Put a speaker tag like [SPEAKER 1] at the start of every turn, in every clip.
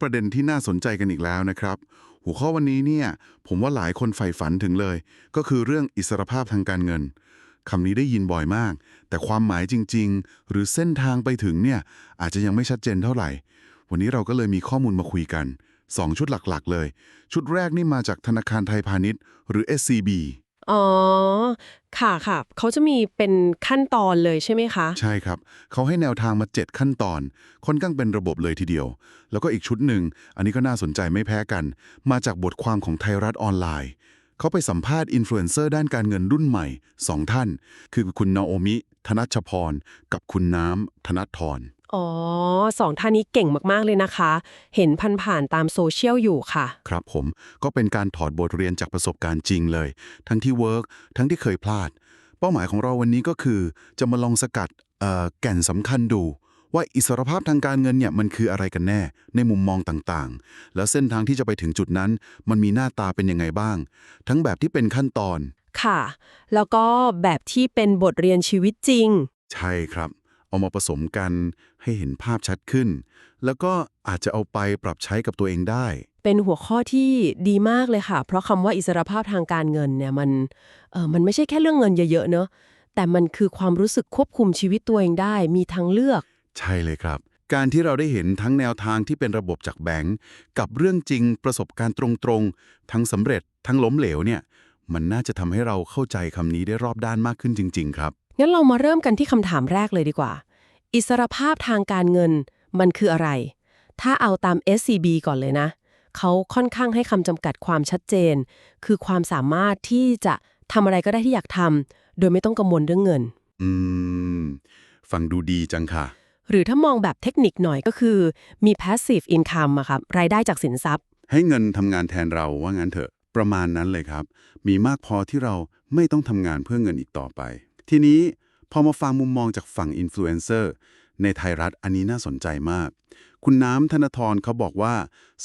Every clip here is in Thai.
[SPEAKER 1] ประเด็นที่น่าสนใจกันอีกแล้วนะครับ หัวข้อวันนี้เนี่ยผมว่าหลายคนใฝ่ฝันถึงเลย ก็คือเรื่องอิสรภาพทางการเงินคำนี้ได้ยินบ่อยมาก แต่ความหมายจริง ๆ หรือเส้นทางไปถึงเนี่ยอาจจะยังไม่ชัดเจนเท่าไหร่ วันนี้เราก็เลยมีข้อมูลมาคุยกันสองชุดหลักๆ เลย ชุดแรกนี่มาจากธนาคารไทยพาณิชย์ หรือ SCB
[SPEAKER 2] อ๋อ ค่ะค่ะ เขาจะมีเป็นขั้นตอนเลยใช่ไหมคะ
[SPEAKER 1] ใช่ครับ เขาให้แนวทางมา 7 ขั้นตอน ค่อนข้างเป็นระบบเลยทีเดียว แล้วก็อีกชุดหนึ่ง อันนี้ก็น่าสนใจไม่แพ้กัน มาจากบทความของไทยรัฐออนไลน์ เขาไปสัมภาษณ์อินฟลูเอนเซอร์ด้านการเงินรุ่นใหม่ 2 ท่าน คือคุณนาโอมิ ธนัชพร กับคุณน้ำ ธนัททร
[SPEAKER 2] อ๋อสองท่านนี้เก่งมากๆเลยนะคะ เห็นพันผ่านๆตามโซเชียลอยู่ค่ะ
[SPEAKER 1] ครับผมก็เป็นการถอดบทเรียนจากประสบการณ์จริงเลย ทั้งที่เวิร์กทั้งที่เคยพลาด เป้าหมายของเราวันนี้ก็คือ จะมาลองสกัดเอ่อแก่นสำคัญดู ว่าอิสรภาพทางการเงินเนี่ยมันคืออะไรกันแน่ ในมุมมองต่างๆ แล้วเส้นทางที่จะไปถึงจุดนั้น มันมีหน้าตาเป็นยังไงบ้าง ทั้งแบบที่เป็นขั้นตอน
[SPEAKER 2] ค่ะ แล้วก็แบบที่เป็นบทเรียนชีวิตจริง
[SPEAKER 1] ใช่ครับ เอามาผสมกันให้เห็นภาพชัดขึ้น แล้วก็อาจจะเอาไปปรับใช้กับตัวเองได้
[SPEAKER 2] เป็นหัวข้อที่ดีมากเลยค่ะ เพราะคำว่าอิสรภาพทางการเงินเนี่ยมันเออมันไม่ใช่แค่เรื่องเงินเยอะๆเนอะแต่มันคือความรู้สึกควบคุมชีวิตตัวเองได้มีทางเลือก
[SPEAKER 1] ใช่เลยครับ การที่เราได้เห็นทั้งแนวทางที่เป็นระบบจากแบงก์กับเรื่องจริงประสบการณ์ตรงๆ ทั้งสำเร็จทั้งล้มเหลวเนี่ย มันน่าจะทำให้เราเข้าใจคำนี้ได้รอบด้านมากขึ้นจริง ๆ ครับ
[SPEAKER 2] งั้นเรามาเริ่มกันที่คำถามแรกเลยดีกว่า อิสรภาพทางการเงินมันคืออะไร ถ้าเอาตาม SCB ก่อนเลยนะ เขาค่อนข้างให้คำจำกัดความชัดเจน คือความสามารถที่จะทำอะไรก็ได้ที่อยากทำโดยไม่ต้องกังวลเรื่องเงิน
[SPEAKER 1] อืม ฟังดูดีจังค่ะ
[SPEAKER 2] หรือถ้ามองแบบเทคนิคหน่อยก็คือมี passive income อะครับรายได้จากสินทรัพย์
[SPEAKER 1] ให้เงินทำงานแทนเราว่างั้นเถอะ ประมาณนั้นเลยครับ มีมากพอที่เราไม่ต้องทำงานเพื่อเงินอีกต่อไป ทีนี้พอมาฟังมุมมองจากฝั่งอินฟลูเอนเซอร์ในไทยรัฐอันนี้น่าสนใจมาก คุณน้ำธนทรเขาบอกว่า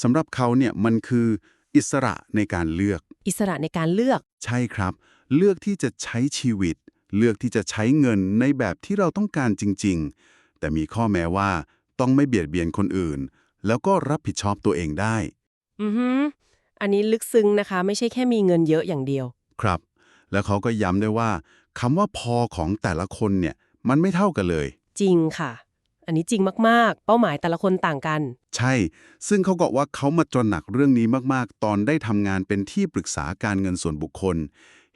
[SPEAKER 1] สำหรับเขาเนี่ยมันคืออิสระในการเลือก
[SPEAKER 2] อิสระในการเลือก
[SPEAKER 1] ใช่ครับ เลือกที่จะใช้ชีวิต เลือกที่จะใช้เงินในแบบที่เราต้องการจริง ๆ แต่มีข้อแม้ว่าต้องไม่เบียดเบียนคนอื่น แล้วก็รับผิดชอบตัวเองได้
[SPEAKER 2] อือฮึอันนี้ลึกซึ้งนะคะ ไม่ใช่แค่มีเงินเยอะอย่างเดียว
[SPEAKER 1] ครับ แล้วเขาก็ย้ำด้วยว่า คำว่าพอของแต่ละคนเนี่ยมันไม่เท่ากันเลย
[SPEAKER 2] จริงค่ะ อันนี้จริงมากๆ เป้าหมายแต่ละคนต่างกัน
[SPEAKER 1] ใช่ ซึ่งเขาบอกว่าเขามาตระหนักเรื่องนี้มากๆ ตอนได้ทำงานเป็นที่ปรึกษาการเงินส่วนบุคคล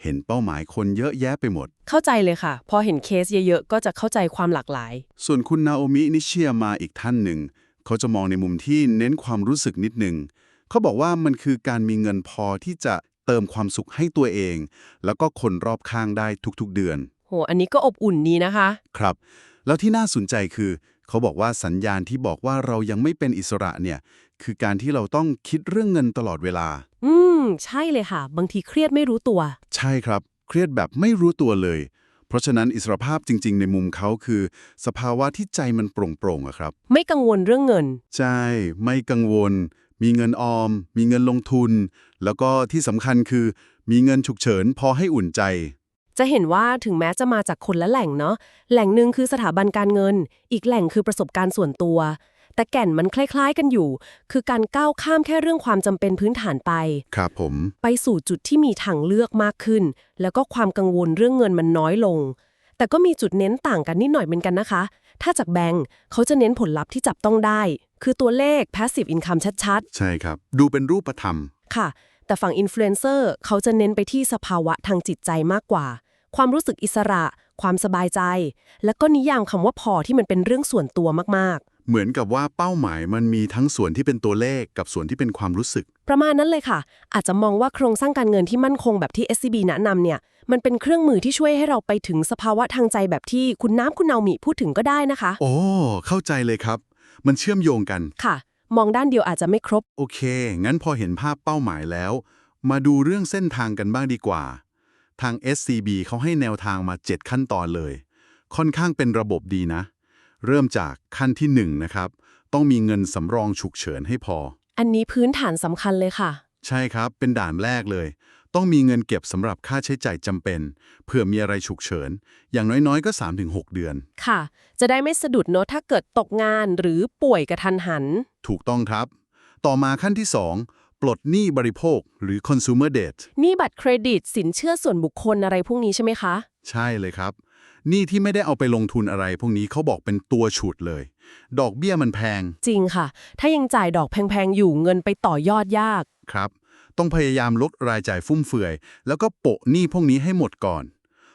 [SPEAKER 1] เห็นเป้าหมายคนเยอะแยะไปหมด
[SPEAKER 2] เข้าใจเลยค่ะ พอเห็นเคสเยอะๆ ก็จะเข้าใจความหลากหลาย
[SPEAKER 1] ส่วนคุณนาโอมินิเชียมาอีกท่านหนึ่ง เขาจะมองในมุมที่เน้นความรู้สึกนิดหนึ่งเขาบอกว่ามันคือการมีเงินพอที่จะ เติมความสุขให้ตัวเอง แล้วก็คนรอบข้างได้ทุกๆเดือน
[SPEAKER 2] โห อันนี้ก็อบอุ่นดีนะคะ
[SPEAKER 1] ครับ แล้วที่น่าสนใจคือ เขาบอกว่าสัญญาณที่บอกว่าเรายังไม่เป็นอิสระเนี่ย คือการที่เราต้องคิดเรื่องเงินตลอดเวลา
[SPEAKER 2] อืม ใช่เลยค่ะ บางทีเครียดไม่รู้ตัว
[SPEAKER 1] ใช่ครับ เครียดแบบไม่รู้ตัวเลย เพราะฉะนั้นอิสรภาพจริง ๆ ในมุมเขาคือ สภาวะที่ใจมันโปร่งๆอะครับ
[SPEAKER 2] ไม่กังวลเรื่องเงิน
[SPEAKER 1] ใช่ ไม่กังวล มีเงินออม มีเงินลงทุน แล้วก็ที่สำคัญคือ มีเงินฉุกเฉินพอให้อุ่นใจ
[SPEAKER 2] จะเห็นว่าถึงแม้จะมาจากคนละแหล่งเนาะแหล่งหนึ่งคือสถาบันการเงิน อีกแหล่งคือประสบการณ์ส่วนตัว แต่แก่นมันคล้าย ๆ กันอยู่ คือการก้าวข้ามแค่เรื่องความจำเป็นพื้นฐานไป
[SPEAKER 1] ครับผม
[SPEAKER 2] ไปสู่จุดที่มีทางเลือกมากขึ้น แล้วก็ความกังวลเรื่องเงินมันน้อยลง แต่ก็มีจุดเน้นต่างกันนิดหน่อยเหมือนกันนะคะ ถ้าจากแบงก์เขาจะเน้นผลลัพธ์ที่จับต้องได้ คือตัวเลข passive income ชัด
[SPEAKER 1] ใช่ครับ ดูเป็นรูปธรรม
[SPEAKER 2] ๆค่ะ แต่ฝั่งอินฟลูเอนเซอร์เขาจะเน้นไปที่สภาวะทางจิตใจมากกว่า ความรู้สึกอิสระ ความสบายใจ แล้วก็นิยามคำว่าพอที่มันเป็นเรื่องส่วนตัวมากๆ
[SPEAKER 1] เหมือนกับว่าเป้าหมายมันมีทั้งส่วนที่เป็นตัวเลขกับส่วนที่เป็นความรู้สึก
[SPEAKER 2] ประมาณนั้นเลยค่ะ อาจจะมองว่าโครงสร้างการเงินที่มั่นคงแบบที่ SCB แนะนำเนี่ย มันเป็นเครื่องมือที่ช่วยให้เราไปถึงสภาวะทางใจแบบที่คุณน้ำคุณเนามิพูดถึงก็ได้นะคะ
[SPEAKER 1] โอ้เข้าใจเลยครับ มันเชื่อมโยงกัน
[SPEAKER 2] ค่ะ มองด้านเดียวอาจจะไม่ครบ
[SPEAKER 1] โอเค งั้นพอเห็นภาพเป้าหมายแล้ว มาดูเรื่องเส้นทางกันบ้างดีกว่า ทาง SCB เขาให้แนวทางมา 7 ขั้นตอนเลย ค่อนข้างเป็นระบบดีนะ เริ่มจากขั้นที่ 1 นะครับ ต้องมีเงินสำรองฉุกเฉินให้พอ
[SPEAKER 2] อันนี้พื้นฐานสำคัญเลยค่ะ
[SPEAKER 1] ใช่ครับ เป็นด่านแรกเลย ต้องมีเงินเก็บสำหรับค่าใช้จ่ายจำเป็นเพื่อมีอะไรฉุกเฉิน อย่างน้อยๆ ก็ 3-6 เดือน
[SPEAKER 2] ค่ะ จะได้ไม่สะดุดเนอะถ้าเกิดตกงานหรือป่วยกระทันหัน
[SPEAKER 1] ถูกต้องครับ ต่อมาขั้นที่ 2 ปลดหนี้บริโภคหรือ consumer debt
[SPEAKER 2] นี่บัตรเครดิตสินเชื่อส่วนบุคคลอะไรพวกนี้ใช่ไหมคะ
[SPEAKER 1] ใช่เลยครับหนี้ที่ไม่ได้เอาไปลงทุนอะไร พวกนี้เขาบอกเป็นตัวฉุดเลย ดอกเบี้ยมันแพง
[SPEAKER 2] จริงค่ะ ถ้ายังจ่ายดอกแพงๆอยู่เงินไปต่อยอดยาก
[SPEAKER 1] ครับ ต้องพยายามลดรายจ่ายฟุ่มเฟือย แล้วก็โปะหนี้พวกนี้ให้หมดก่อน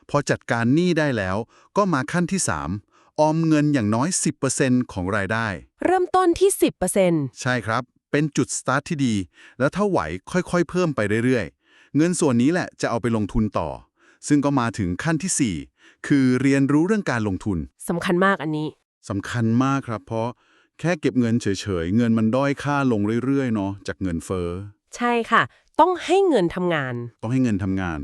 [SPEAKER 1] พอจัดการหนี้ได้แล้ว ก็มาขั้นที่ 3 ออมเงินอย่างน้อย 10%ของรายได้
[SPEAKER 2] เริ่มต้นที่ 10%
[SPEAKER 1] ใช่ครับ เป็นจุดสตาร์ทที่ดี แล้วถ้าไหวค่อยๆ เพิ่มไปเรื่อยๆ เงินส่วนนี้แหละจะเอาไปลงทุนต่อ ซึ่งก็มาถึงขั้นที่ 4 คือเรียนรู้เรื่องการลงทุน
[SPEAKER 2] สำคัญมากอันนี้
[SPEAKER 1] สำคัญมากครับ เพราะแค่เก็บเงินเฉยๆ เงินมันด้อยค่าลงเรื่อยๆ เนาะจากเงินเฟ้อ
[SPEAKER 2] ใช่ค่ะ ต้องให้เงินทำงาน
[SPEAKER 1] ต้องให้เงินทำงาน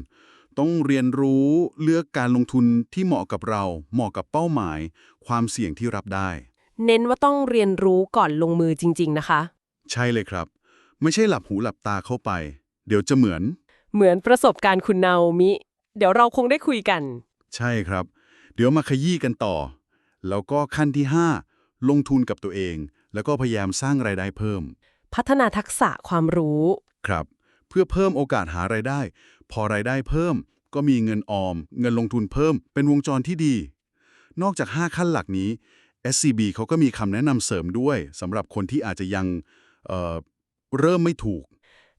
[SPEAKER 1] ต้องเรียนรู้เลือกการลงทุนที่เหมาะกับเรา เหมาะกับเป้าหมาย ความเสี่ยงที่รับได้
[SPEAKER 2] เน้นว่าต้องเรียนรู้ก่อนลงมือจริง ๆ นะคะ
[SPEAKER 1] ใช่เลยครับ ไม่ใช่หลับหูหลับตาเข้าไป เดี๋ยวจะเหมือน
[SPEAKER 2] เหมือนประสบการณ์คุณนาโอมิ เดี๋ยวเราคงได้คุยกัน
[SPEAKER 1] ใช่ครับ เดี๋ยวมาขยี้กันต่อ แล้วก็ขั้นที่ 5 ลงทุนกับตัวเอง แล้วก็พยายามสร้างรายได้เพิ่ม
[SPEAKER 2] พัฒนาทักษะความรู้
[SPEAKER 1] ครับ เพื่อเพิ่มโอกาสหารายได้ พอรายได้เพิ่ม ก็มีเงินออม เงินลงทุนเพิ่ม เป็นวงจรที่ดี นอกจาก 5 ขั้นหลักนี้ SCB เขาก็มีคำแนะนำเสริมด้วยสำหรับคนที่อาจจะยังเอ่อเริ่มไม่ถูก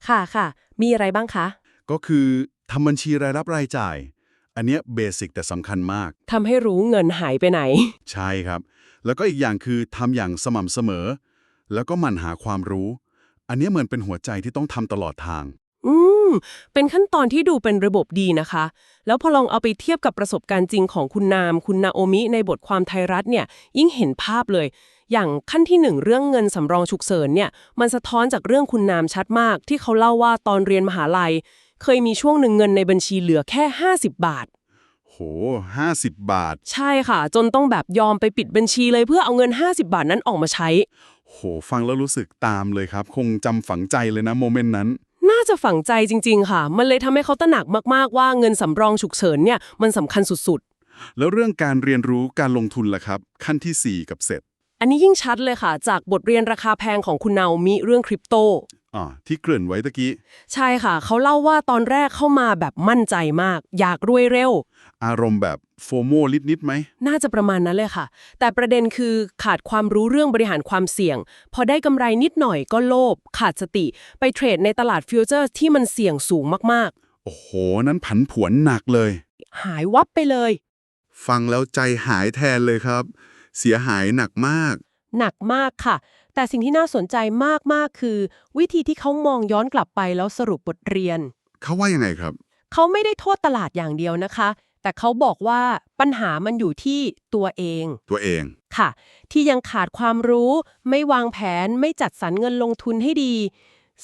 [SPEAKER 2] ค่ะค่ะ มีอะไรบ้างคะ
[SPEAKER 1] ก็คือทำบัญชีรายรับรายจ่าย อันเนี้ยเบสิกแต่สำคัญมาก
[SPEAKER 2] ทำให้รู้เงินหายไปไหน
[SPEAKER 1] ใช่ครับ แล้วก็อีกอย่างคือทำอย่างสม่ำเสมอ แล้วก็หมั่นหาความรู้ อันเนี้ยเหมือนเป็นหัวใจที่ต้องทำตลอดทาง
[SPEAKER 2] อืม เป็นขั้นตอนที่ดูเป็นระบบดีนะคะ แล้วพอลองเอาไปเทียบกับประสบการณ์จริงของคุณนาม คุณนาโอมิในบทความไทยรัฐเนี่ย ยิ่งเห็นภาพเลย อย่างขั้นที่หนึ่งเรื่องเงินสำรองฉุกเฉินเนี่ย มันสะท้อนจากเรื่องคุณนามชัดมาก ที่เขาเล่าว่าตอนเรียนมหาลัย เคยมีช่วงหนึ่งเงินในบัญชีเหลือแค่ 50 บาท
[SPEAKER 1] โห50บาท
[SPEAKER 2] ใช่ค่ะ จนต้องแบบยอมไปปิดบัญชีเลยเพื่อเอาเงิน 50 บาทนั้นออกมาใช้
[SPEAKER 1] โห ฟังแล้วรู้สึกตามเลยครับ คงจำฝังใจเลยนะโมเมนต์นั้น
[SPEAKER 2] น่าจะฝังใจจริง ๆ ค่ะ มันเลยทำให้เขาตระหนักมากๆว่าเงินสำรองฉุกเฉินเนี่ยมันสำคัญสุด
[SPEAKER 1] แล้วเรื่องการเรียนรู้การลงทุนล่ะครับ ขั้นทีสี่4 กับเสร็จ
[SPEAKER 2] ๆ อันนี้ยิ่งชัดเลยค่ะ จากบทเรียนราคาแพงของคุณนาโอมิเรื่องคริปโต
[SPEAKER 1] อ่าที่เกริ่นไว้ตะกี้
[SPEAKER 2] ใช่ค่ะ เขาเล่าว่าตอนแรกเข้ามาแบบมั่นใจมาก อยากรวยเร็ว
[SPEAKER 1] อารมณ์แบบโฟโมลิดนิดๆไหม
[SPEAKER 2] น่าจะประมาณนั้นเลยค่ะ แต่ประเด็นคือขาดความรู้เรื่องบริหารความเสี่ยง พอได้กำไรนิดหน่อยก็โลภขาดสติ ไปเทรดในตลาดฟิวเจอร์ที่มันเสี่ยงสูงมาก
[SPEAKER 1] โอ้โห นั้นผันผวนหนักเลย
[SPEAKER 2] ๆหายวับไปเลย
[SPEAKER 1] ฟังแล้วใจหายแทนเลยครับ เสียหายหนักมาก
[SPEAKER 2] หนักมากค่ะ แต่สิ่งที่น่าสนใจมากๆคือ วิธีที่เขามองย้อนกลับไปแล้วสรุปบทเรียน
[SPEAKER 1] เขาว่ายังไงครับ
[SPEAKER 2] เขาไม่ได้โทษตลาดอย่างเดียวนะคะ แต่เขาบอกว่าปัญหามันอยู่ที่ตัวเอง
[SPEAKER 1] ตัวเอง
[SPEAKER 2] ค่ะ ที่ยังขาดความรู้ ไม่วางแผน ไม่จัดสรรเงินลงทุนให้ดี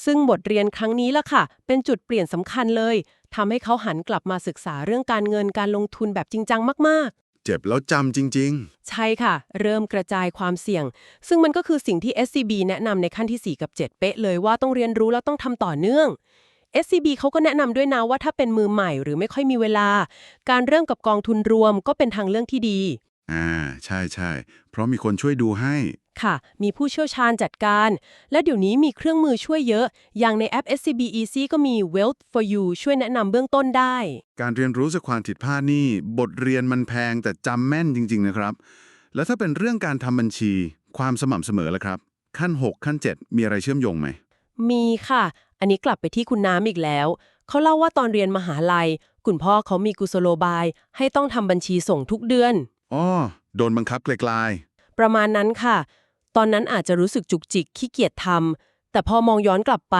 [SPEAKER 2] ซึ่งบทเรียนครั้งนี้ล่ะค่ะ เป็นจุดเปลี่ยนสำคัญเลยทำให้เขาหันกลับมาศึกษาเรื่องการเงินการลงทุนแบบจริงจังมาก ๆ
[SPEAKER 1] เจ็บแล้วจำจริง
[SPEAKER 2] ใช่ค่ะ เริ่มกระจายความเสี่ยง ซึ่งมันก็คือสิ่งที่ SCB แนะนำในขั้นที่ 4 กับ 7 เป๊ะเลยว่าต้องเรียนรู้แล้วต้องทำต่อเนื่อง SCB เขาก็แนะนำด้วยนะว่าถ้าเป็นมือใหม่หรือไม่ค่อยมีเวลา การเริ่มกับกองทุนรวมก็เป็นทางเลือกที่ดี
[SPEAKER 1] ๆอ่า ใช่ใช่ เพราะมีคนช่วยดูให้
[SPEAKER 2] ค่ะ มีผู้เชี่ยวชาญจัดการ และเดี๋ยวนี้มีเครื่องมือช่วยเยอะ อย่างในแอป SCB Easy ก็มี Wealth for You ช่วยแนะนำเบื้องต้นได้
[SPEAKER 1] การเรียนรู้จากความผิดพลาดนี่ บทเรียนมันแพงแต่จำแม่นจริง ๆ นะครับ แล้วถ้าเป็นเรื่องการทำบัญชี ความสม่ำเสมอล่ะครับ ขั้น 6 ขั้น 7 มีอะไรเชื่อมโยงไหม
[SPEAKER 2] มีค่ะ อันนี้กลับไปที่คุณน้ำอีกแล้ว เขาเล่าว่าตอนเรียนมหาลัย คุณพ่อเขามีกุศโลบาย ให้ต้องทำบัญชีส่งทุกเดือน
[SPEAKER 1] อ๋อโดนบังคับไกล
[SPEAKER 2] ประมาณนั้นค่ะ ตอนนั้นอาจจะรู้สึกจุกจิกขี้เกียจทำแต่พอมองย้อนกลับไป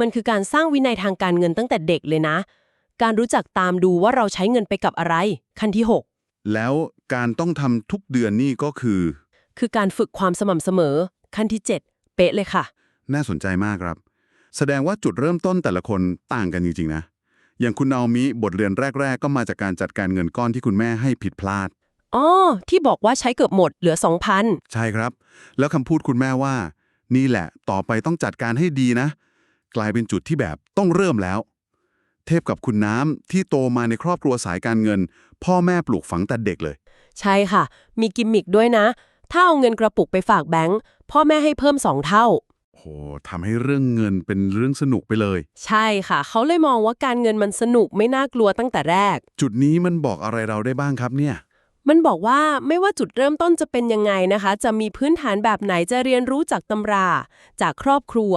[SPEAKER 2] มันคือการสร้างวินัยทางการเงินตั้งแต่เด็กเลยนะ การรู้จักตามดูว่าเราใช้เงินไปกับอะไร ขั้นที่
[SPEAKER 1] ๆแล้วการต้องทำทุกเดือนนี่ก็คือ
[SPEAKER 2] 6คือการฝึกความสม่ำเสมอ ขั้นที่ 7 เป๊ะเลยค่ะ
[SPEAKER 1] น่าสนใจมากครับ แสดงว่าจุดเริ่มต้นแต่ละคนต่างกันจริงๆนะ อย่างคุณนาโอมิบทเรียนแรก ๆ ก็มาจากการจัดการเงินก้อนที่คุณแม่ให้ผิดพลาด
[SPEAKER 2] อ๋อ ที่บอกว่าใช้เกือบหมดเหลือ 2,000
[SPEAKER 1] ใช่ครับ แล้วคำพูดคุณแม่ว่า นี่แหละ ต่อไปต้องจัดการให้ดีนะ กลายเป็นจุดที่แบบต้องเริ่มแล้ว เทียบกับคุณน้ำที่โตมาในครอบครัวสายการเงิน พ่อแม่ปลูกฝังแต่เด็กเลย
[SPEAKER 2] ใช่ค่ะ มีกิมมิกด้วยนะ ถ้าเอาเงินกระปุกไปฝากแบงค์พ่อแม่ให้เพิ่ม2เท่า
[SPEAKER 1] โโหทำให้เรื่องเงินเป็นเรื่องสนุกไปเลย
[SPEAKER 2] ใช่ค่ะ เขาเลยมองว่าการเงินมันสนุกไม่น่ากลัวตั้งแต่แรก
[SPEAKER 1] จุดนี้มันบอกอะไรเราได้บ้างครับเนี่ย
[SPEAKER 2] มันบอกว่าไม่ว่าจุดเริ่มต้นจะเป็นยังไงนะคะ จะมีพื้นฐานแบบไหนจะเรียนรู้จากตำรา จากครอบครัว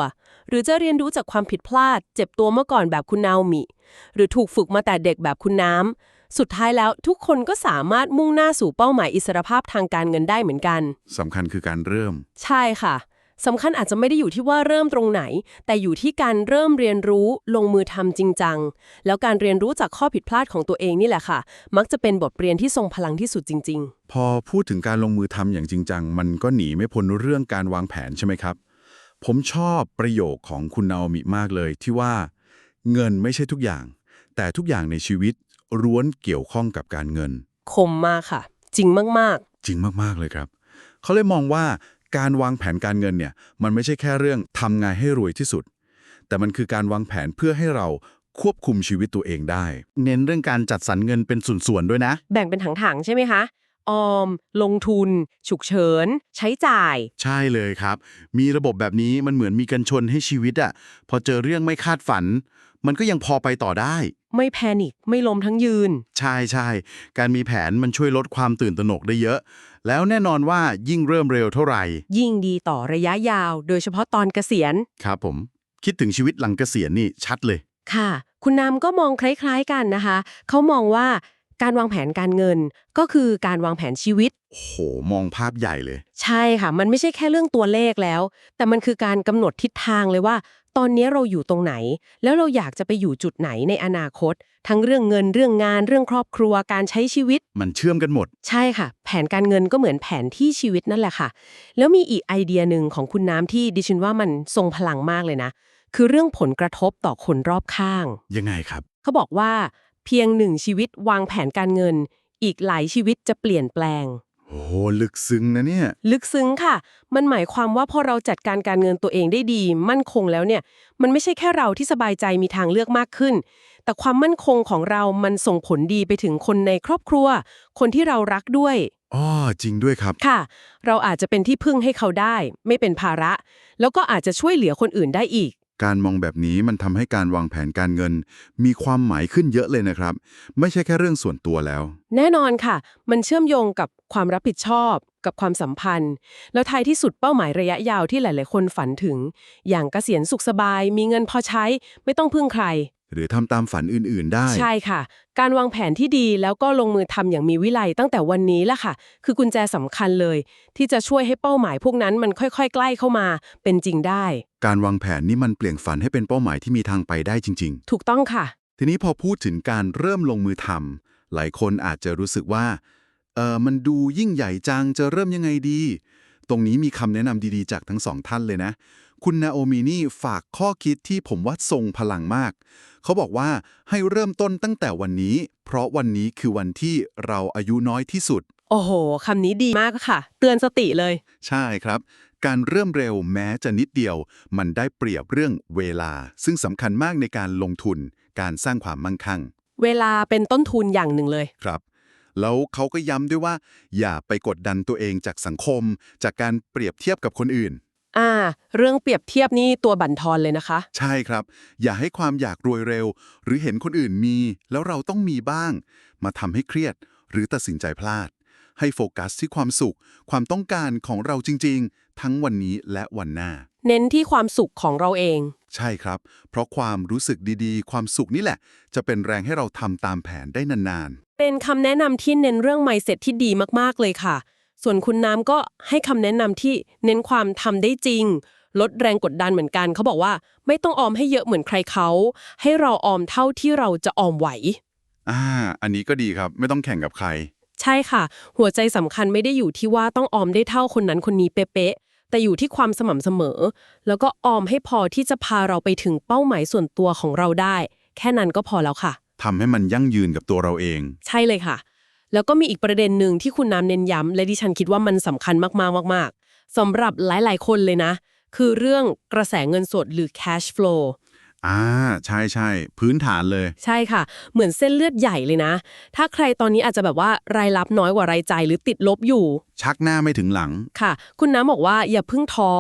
[SPEAKER 2] หรือจะเรียนรู้จากความผิดพลาด เจ็บตัวเมื่อก่อนแบบคุณนาโอมิ หรือถูกฝึกมาแต่เด็กแบบคุณน้ำสุดท้ายแล้วทุกคนก็สามารถมุ่งหน้าสู่เป้าหมายอิสรภาพทางการเงินได้เหมือนกัน
[SPEAKER 1] สำคัญคือการเริ่ม
[SPEAKER 2] ใช่ค่ะ สำคัญอาจจะไม่ได้อยู่ที่ว่าเริ่มตรงไหน แต่อยู่ที่การเริ่มเรียนรู้ลงมือทำจริงจัง แล้วการเรียนรู้จากข้อผิดพลาดของตัวเองนี่แหละค่ะ มักจะเป็นบทเรียนที่ทรงพลังที่สุดจริง
[SPEAKER 1] พอพูดถึงการลงมือทำอย่างจริงจัง มันก็หนีไม่พ้นเรื่องการวางแผนใช่ไหมครับ ผมชอบประโยคของคุณนาโอมิมากเลย ที่ว่า เงินไม่ใช่ทุกอย่าง แต่ทุกอย่างในชีวิตร้วนเกี่ยวข้องกับการเงิน
[SPEAKER 2] ๆคมมากค่ะ จริงมาก
[SPEAKER 1] จริงมากๆเลยครับ เขาเลยมองว่า การวางแผนการเงินเนี่ยมันไม่ใช่แค่เรื่องทำไงให้รวยที่สุด แต่มันคือการวางแผนเพื่อให้เราควบคุมชีวิตตัวเองได้ เน้นเรื่องการจัดสรรเงินเป็นส่วนๆด้วยนะ
[SPEAKER 2] ๆแบ่งเป็นถังๆใช่ไหมคะ ออม ลงทุน ฉุกเฉิน ใช้จ่าย
[SPEAKER 1] ใช่เลยครับ มีระบบแบบนี้มันเหมือนมีกันชนให้ชีวิตอะพอเจอเรื่องไม่คาดฝัน มันก็ยังพอไปต่อได้
[SPEAKER 2] ไม่แพนิคไม่ล้มทั้งยืน
[SPEAKER 1] ใช่ใช่การมีแผนมันช่วยลดความตื่นตระหนกได้เยอะ แล้วแน่นอนว่ายิ่งเริ่มเร็วเท่าไหร่
[SPEAKER 2] ยิ่งดีต่อระยะยาว โดยเฉพาะตอนเกษียณ
[SPEAKER 1] ครับผม คิดถึงชีวิตหลังเกษียณนี่ชัดเลย
[SPEAKER 2] ค่ะ คุณนามก็มองคล้าย ๆกันนะคะ เขามองว่า การวางแผนการเงิน ก็คือการวางแผนชีวิต
[SPEAKER 1] โห มองภาพใหญ่เลย
[SPEAKER 2] ใช่ค่ะ มันไม่ใช่แค่เรื่องตัวเลขแล้ว แต่มันคือการกำหนดทิศทางเลยว่า ตอนนี้เราอยู่ตรงไหน แล้วเราอยากจะไปอยู่จุดไหนในอนาคต ทั้งเรื่องเงินเรื่องงานเรื่องครอบครัวการใช้ชีวิต
[SPEAKER 1] มันเชื่อมกันหมด
[SPEAKER 2] ใช่ค่ะ แผนการเงินก็เหมือนแผนที่ชีวิตนั่นแหละค่ะ แล้วมีอีกไอเดียหนึ่งของคุณน้ำที่ดิฉันว่ามันทรงพลังมากเลยนะ คือเรื่องผลกระทบต่อคนรอบข้าง
[SPEAKER 1] ยังไงครับ
[SPEAKER 2] เขาบอกว่า เพียงหนึ่งชีวิตวางแผนการเงิน อีกหลายชีวิตจะเปลี่ยนแปลง
[SPEAKER 1] โอ้โหลึกซึ้งนะเนี่ย
[SPEAKER 2] ลึกซึ้งค่ะ มันหมายความว่าพอเราจัดการการเงินตัวเองได้ดี มั่นคงแล้วเนี่ย มันไม่ใช่แค่เราที่สบายใจมีทางเลือกมากขึ้น แต่ความมั่นคงของเรา มันส่งผลดีไปถึงคนในครอบครัว คนที่เรารักด้วย
[SPEAKER 1] อ้อจริงด้วยครับ
[SPEAKER 2] ค่ะ เราอาจจะเป็นที่พึ่งให้เขาได้ ไม่เป็นภาระ แล้วก็อาจจะช่วยเหลือคนอื่นได้อีก
[SPEAKER 1] การมองแบบนี้มันทำให้การวางแผนการเงิน มีความหมายขึ้นเยอะเลยนะครับ ไม่ใช่แค่เรื่องส่วนตัวแล้ว
[SPEAKER 2] แน่นอนค่ะ มันเชื่อมโยงกับความรับผิดชอบ กับความสัมพันธ์ แล้วท้ายที่สุดเป้าหมายระยะยาวที่หลาย ๆ คนฝันถึง อย่างเกษียณสุขสบาย มีเงินพอใช้ ไม่ต้องพึ่งใคร
[SPEAKER 1] หรือทำตามฝันอื่นๆ ได้
[SPEAKER 2] ใช่ค่ะ การวางแผนที่ดีแล้วก็ลงมือทำอย่างมีวินัยตั้งแต่วันนี้ละค่ะ คือกุญแจสำคัญเลย ที่จะช่วยให้เป้าหมายพวกนั้นมันค่อยๆ ใกล้เข้ามา เป็นจริงได้
[SPEAKER 1] การวางแผนนี่มันเปลี่ยนฝันให้เป็นเป้าหมายที่มีทางไปได้จริง ๆ
[SPEAKER 2] ถูกต้องค่ะ
[SPEAKER 1] ทีนี้พอพูดถึงการเริ่มลงมือทำหลายคนอาจจะรู้สึกว่าเออมันดูยิ่งใหญ่จังจะเริ่มยังไงดี ตรงนี้มีคำแนะนำดีๆ จากทั้งสองท่านเลยนะ คุณนาโอมินี่ฝากข้อคิดที่ผมว่าทรงพลังมาก เขาบอกว่าให้เริ่มต้นตั้งแต่วันนี้ เพราะวันนี้คือวันที่เราอายุน้อยที่สุด
[SPEAKER 2] โอ้โหคำนี้ดีมากค่ะ เตือนสติเลย
[SPEAKER 1] ใช่ครับ การเริ่มเร็วแม้จะนิดเดียว มันได้เปรียบเรื่องเวลา ซึ่งสำคัญมากในการลงทุน การสร้างความมั่งคั่ง
[SPEAKER 2] เวลาเป็นต้นทุนอย่างหนึ่งเลย
[SPEAKER 1] ครับแล้วเขาก็ย้ำด้วยว่า อย่าไปกดดันตัวเองจากสังคม จากการเปรียบเทียบกับคนอื่น
[SPEAKER 2] อ่า เรื่องเปรียบเทียบนี่ตัวบั่นทอนเลยนะคะ
[SPEAKER 1] ใช่ครับ อย่าให้ความอยากรวยเร็ว หรือเห็นคนอื่นมี แล้วเราต้องมีบ้าง มาทำให้เครียด หรือตัดสินใจพลาด ให้โฟกัสที่ความสุข ความต้องการของเราจริง ๆ ทั้งวันนี้และวันหน้า
[SPEAKER 2] เน้นที่ความสุขของเราเอง
[SPEAKER 1] ใช่ครับ เพราะความรู้สึกดีๆ ความสุขนี่แหละ จะเป็นแรงให้เราทำตามแผนได้นาน
[SPEAKER 2] เป็นคำแนะนำที่เน้นเรื่อง mindset ที่ดีมากๆเลยค่ะ ส่วนคุณน้ำก็ให้คำแนะนำที่เน้นความทำได้จริง ลดแรงกดดันเหมือนกัน เขาบอกว่าไม่ต้องออมให้เยอะเหมือนใครเขา ให้เราออมเท่าที่เราจะออมไหว
[SPEAKER 1] ๆอ่า อันนี้ก็ดีครับ ไม่ต้องแข่งกับใคร
[SPEAKER 2] ใช่ค่ะ หัวใจสำคัญไม่ได้อยู่ที่ว่าต้องออมได้เท่าคนนั้นคนนี้เป๊ะๆแต่อยู่ที่ความสม่ำเสมอ แล้วก็ออมให้พอที่จะพาเราไปถึงเป้าหมายส่วนตัวของเราได้ แค่นั้นก็พอแล้วค่ะ
[SPEAKER 1] ทำให้มันยั่งยืนกับตัวเราเอง
[SPEAKER 2] ใช่เลยค่ะ แล้วก็มีอีกประเด็นหนึ่งที่คุณน้ำเน้นย้ำและดิฉันคิดว่ามันสำคัญมากๆมากๆสำหรับหลายๆ คนเลยนะ คือเรื่องกระแสเงินสดหรือ cash flow
[SPEAKER 1] อ่าใช่ใช่พื้นฐานเลย
[SPEAKER 2] ใช่ค่ะ เหมือนเส้นเลือดใหญ่เลยนะ ถ้าใครตอนนี้อาจจะแบบว่ารายรับน้อยกว่ารายจ่ายหรือติดลบอยู่
[SPEAKER 1] ชักหน้าไม่ถึงหลัง
[SPEAKER 2] ค่ะ คุณน้ำบอกว่าอย่าเพิ่งท้อ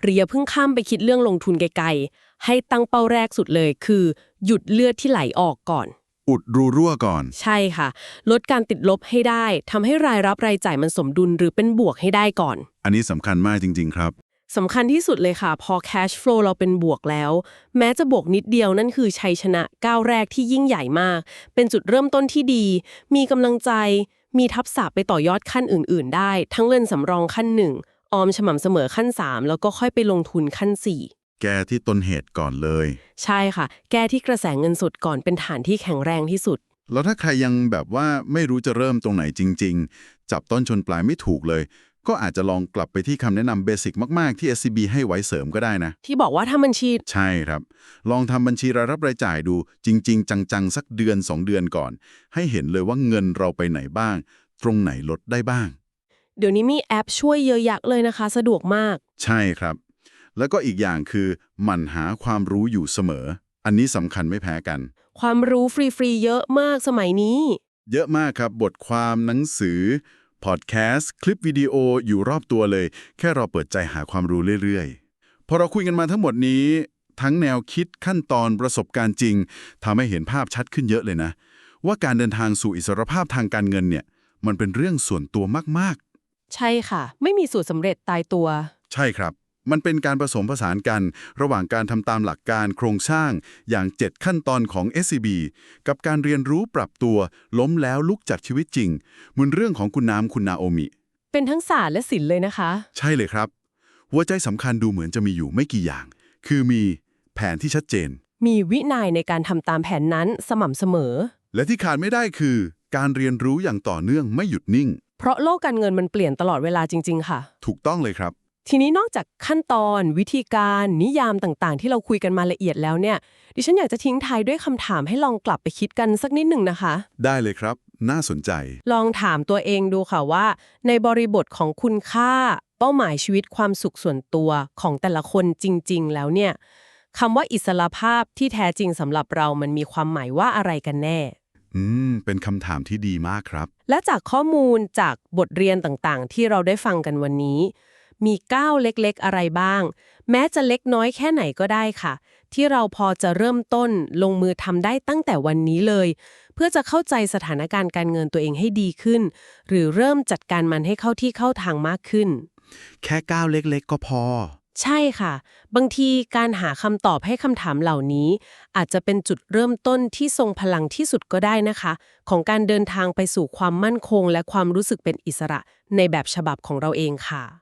[SPEAKER 2] หรืออย่าเพิ่งข้ามไปคิดเรื่องลงทุนไกลๆให้ตั้งเป้าแรกสุดเลย คือ หยุดเลือดที่ไหลออกก่อน
[SPEAKER 1] อุดรูรั่วก่อน
[SPEAKER 2] ใช่ค่ะ ลดการติดลบให้ได้ทำให้รายรับรายจ่ายมันสมดุลหรือเป็นบวกให้ได้ก่อน
[SPEAKER 1] อันนี้สำคัญมากจริง ๆ ครับ
[SPEAKER 2] สำคัญที่สุดเลยค่ะ พอ cash flow เราเป็นบวกแล้ว แม้จะบวกนิดเดียวนั่นคือชัยชนะก้าวแรกที่ยิ่งใหญ่มาก เป็นจุดเริ่มต้นที่ดี มีกำลังใจ มีทักษะไปต่อยอดขั้นอื่น ๆ ได้ ทั้งเงินสำรองขั้นหนึ่งออมสม่ำเสมอขั้น 3 แล้วก็ค่อยไปลงทุนขั้น 4
[SPEAKER 1] แกที่ต้นเหตุก่อนเลย
[SPEAKER 2] ใช่ค่ะ แก้ที่กระแสเงินสดก่อนเป็นฐานที่แข็งแรงที่สุด
[SPEAKER 1] แล้วถ้าใครยังแบบว่าไม่รู้จะเริ่มตรงไหนจริง ๆ จับต้นชนปลายไม่ถูกเลย ก็อาจจะลองกลับไปที่คำแนะนำเบสิกมากๆ ที่ SCB ให้ไว้เสริมก็ได้นะ
[SPEAKER 2] ที่บอกว่าถ้าบัญชี
[SPEAKER 1] ใช่ครับ ลองทำบัญชีรายรับรายจ่ายดู จริง ๆ จังๆ สักเดือน 2 เดือนก่อน ให้เห็นเลยว่าเงินเราไปไหนบ้าง ตรงไหนลดได้บ้าง
[SPEAKER 2] เดี๋ยวนี้มีแอปช่วยเยอะยักเลยนะคะ สะดวกมาก
[SPEAKER 1] ใช่ครับ แล้วก็อีกอย่างคือหมั่นหาความรู้อยู่เสมอ อันนี้สำคัญไม่แพ้กัน
[SPEAKER 2] ความรู้ฟรีๆเยอะมากสมัยนี้
[SPEAKER 1] เยอะมากครับบทความหนังสือ พอดแคสต์ คลิปวิดีโออยู่รอบตัวเลย แค่เราเปิดใจหาความรู้เรื่อยๆ พอเราคุยกันมาทั้งหมดนี้ ทั้งแนวคิดขั้นตอนประสบการณ์จริงทำให้เห็นภาพชัดขึ้นเยอะเลยนะ ว่าการเดินทางสู่อิสรภาพทางการเงินเนี่ย มันเป็นเรื่องส่วนตัวมาก
[SPEAKER 2] ใช่ค่ะ ไม่มีสูตรสำเร็จตายตัว
[SPEAKER 1] ๆใช่ครับ มันเป็นการผสมผสานกันระหว่างการทำตามหลักการโครงสร้างอย่าง 7 ขั้นตอนของ SCB กับการเรียนรู้ปรับตัว ล้มแล้วลุกจากชีวิตจริงเหมือนเรื่องของคุณน้ำคุณนาโอมิ
[SPEAKER 2] เป็นทั้งศาสตร์และศิลป์เลยนะคะ
[SPEAKER 1] ใช่เลยครับ หัวใจสำคัญดูเหมือนจะมีอยู่ไม่กี่อย่าง คือมีแผนที่ชัดเจน
[SPEAKER 2] มีวินัยในการทำตามแผนนั้นสม่ำเสมอ
[SPEAKER 1] และที่ขาดไม่ได้คือ การเรียนรู้อย่างต่อเนื่องไม่หยุดนิ่ง
[SPEAKER 2] เพราะโลกการเงินมันเปลี่ยนตลอดเวลาจริง ๆ ค่ะ
[SPEAKER 1] ถูกต้องเลยครับ
[SPEAKER 2] ทีนี้นอกจากขั้นตอนวิธีการนิยามต่างๆ ที่เราคุยกันมาละเอียดแล้วเนี่ย ดิฉันอยากจะทิ้งท้ายด้วยคำถามให้ลองกลับไปคิดกันสักนิดหนึ่งนะคะ
[SPEAKER 1] ได้เลยครับ น่าสนใจ
[SPEAKER 2] ลองถามตัวเองดูค่ะว่า ในบริบทของคุณค่า เป้าหมายชีวิตความสุขส่วนตัวของแต่ละคนจริง ๆ แล้วเนี่ยคำว่าอิสระภาพที่แท้จริงสำหรับเรามันมีความหมายว่าอะไรกันแน่
[SPEAKER 1] อืม เป็นคำถามที่ดีมากครับ
[SPEAKER 2] และจากข้อมูลจากบทเรียนต่างๆ ที่เราได้ฟังกันวันนี้ มีก้าวเล็กๆ อะไรบ้าง แม้จะเล็กน้อยแค่ไหนก็ได้ค่ะ ที่เราพอจะเริ่มต้นลงมือทำได้ตั้งแต่วันนี้เลย เพื่อจะเข้าใจสถานการณ์การเงินตัวเองให้ดีขึ้น หรือเริ่มจัดการมันให้เข้าที่เข้าทางมากขึ้น
[SPEAKER 1] แค่ก้าวเล็กๆ ก็พอ
[SPEAKER 2] ใช่ค่ะ บางทีการหาคำตอบให้คำถามเหล่านี้ อาจจะเป็นจุดเริ่มต้นที่ทรงพลังที่สุดก็ได้นะคะ ของการเดินทางไปสู่ความมั่นคง และความรู้สึกเป็นอิสระในแบบฉบับของเราเองค่ะ